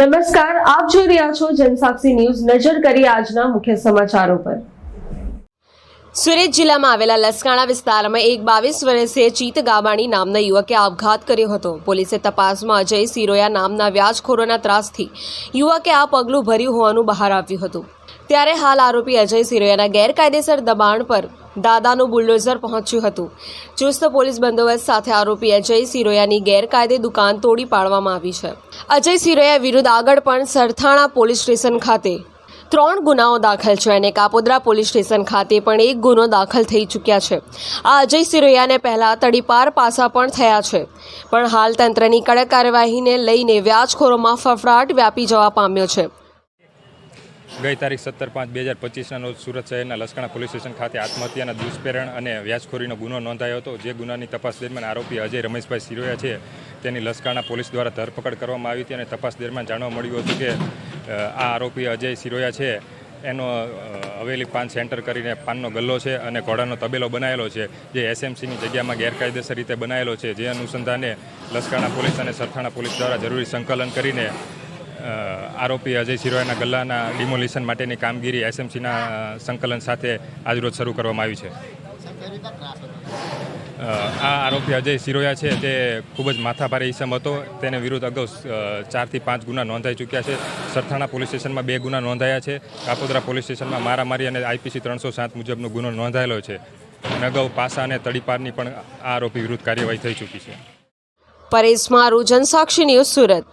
નમસ્કાર, આપ જોઈ રહ્યા છો જનસાક્ષી ન્યૂઝ નજર કરી આજના મુખ્ય સમાચારો પર. સુરત જિલ્લામાં આવેલા લસકાણા વિસ્તારમાં એક બાવીસ વર્ષીય ચિત ગાબાણી નામના યુવકે આપઘાત કર્યો હતો. પોલીસે તપાસમાં અજય સિરોયા નામના વ્યાજખોરોના ત્રાસથી યુવકે આ પગલું ભર્યું હોવાનું બહાર આવ્યું હતું. ત્યારે હાલ આરોપી અજય સિરોયાના ગેરકાયદેસર દબાણ પર દાદાનું બુલડોઝર પહોંચ્યું હતું. ચુસ્ત પોલીસ બંદોબસ્ત સાથે આરોપી અજય સિરોયાની ગેરકાયદે દુકાન તોડી પાડવામાં આવી છે. અજય સિરોયા વિરુદ્ધ આગળ પણ સરથાણા પોલીસ સ્ટેશન ખાતે ત્રણ ગુનાઓ દાખલ છે અને કાપોદ્રા પોલીસ સ્ટેશન ખાતે પણ એક ગુનો દાખલ થઈ ચૂક્યા છે. આ અજય સિરોયાને પહેલાં તડીપાર પાસા પણ થયા છે. પણ હાલ તંત્રની કડક કાર્યવાહીને લઈને વ્યાજખોરોમાં ફફડાટ વ્યાપી જવા પામ્યો છે. ગઈ તારીખ સત્તર પાંચ બે હજાર પચીસના રોજ સુરત શહેરના લસકાણા પોલીસ સ્ટેશન ખાતે આત્મહત્યાના દુષ્પ્રેરણ અને વ્યાજખોરીનો ગુનો નોંધાયો હતો. જે ગુનાની તપાસ દરમિયાન આરોપી અજય રમેશભાઈ સિરોયા છે. તેની લસકાણા પોલીસ દ્વારા ધરપકડ કરવામાં આવી હતી અને તપાસ દરમિયાન જાણવા મળ્યું હતું કે આ આરોપી અજય સિરોયા છે. એનો હવેલી પાન સેન્ટર કરીને પાનનો ગલ્લો છે અને ઘોડાનો તબેલો બનાવેલો છે. જે એસએમસીની જગ્યામાં ગેરકાયદેસર રીતે બનાવેલો છે. જે અનુસંધાને લસકાણા પોલીસ અને સરથાણા પોલીસ દ્વારા જરૂરી સંકલન કરીને આરોપી અજય સિરોયાના ગલ્લાના ડિમોલિશન માટેની કામગીરી એસએમસીના સંકલન સાથે આજરોજ શરૂ કરવામાં આવી છે. આ આરોપી અજય સિરોયા છે, તે ખૂબ જ માથાભારે ઇસમ હતો. તેને વિરુદ્ધ અગાઉ ચારથી પાંચ ગુના નોંધાઈ ચૂક્યા છે. સરથાણા પોલીસ સ્ટેશનમાં બે ગુના નોંધાયા છે. કાપોદરા પોલીસ સ્ટેશનમાં મારામારી અને આઈપીસી ત્રણસો સાત મુજબનો ગુનો નોંધાયેલો છે. અને અગાઉ પાસા અને તડીપારની પણ આ આરોપી વિરુદ્ધ કાર્યવાહી થઈ ચૂકી છે. પરેશ મારું જનસાક્ષી ન્યૂઝ સુરત.